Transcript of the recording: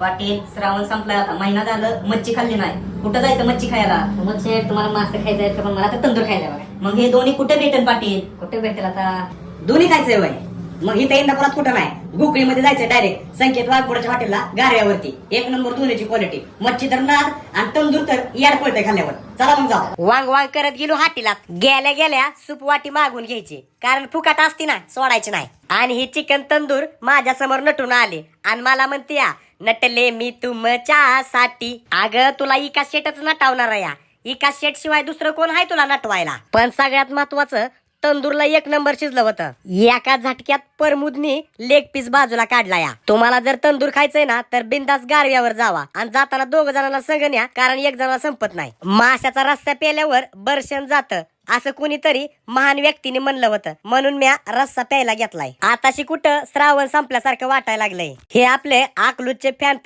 पाटील श्रावण संपलाय आता महिना झालं मच्छी खाल्ली नाही. कुठं जायचं मच्छी खायला? मग शेठ तुम्हाला मासे खायचं आहे का पण मला तर तंदूर खायला बघा. मग हे दोन्ही कुठे भेटेल पाटील? कुठे भेटेल आता? दोन्ही खायचंय वय मग इथं इंदापुरात कुठं नाही? गोकळीमध्ये जायचं डायरेक्ट संकेत वाघपुराच्या हॉटेलला गाऱ्यावरती एक नंबर दोन्हीची क्वालिटी मच्छी तर नाद आणि तंदूर तर याड पळते खाल्ल्यावर. चला मग जाऊ. वांग वांग करत गेलो हाटीला. गेल्या गेल्या सूप वाटी मागून घ्यायची. कारण फुकाट असती ना सोडायची नाही. आणि हे चिकन तंदूर माझ्यासमोर नटून आले. आणि मला म्हणते या नटले मी तुमच्या साठी अग तुला इका शेटच नटावणार या. इका शेट शिवाय दुसरं कोण आहे तुला नटवायला? पण सगळ्यात महत्वाचं तंदूरला एक नंबर शिजलं होतं. एका झटक्यात परमुदनी लेग पीस बाजूला काढला या. तुम्हाला जर तंदूर खायचंय ना तर बिंदास गारव्यावर जावा. आणि जाताना दोघ जणांना संग न्या कारण एक जणाला संपत नाही. माशाचा रस्ता पेल्यावर बर्शन जातं. असं कुणीतरी महान व्यक्तीने म्हणलं होतं. म्हणून म्या रस्सा प्यायला घेतलाय. आताशी कुठं श्रावण संपल्यासारखं वाटायला लागलंय. हे आपले आकलूजचे फॅन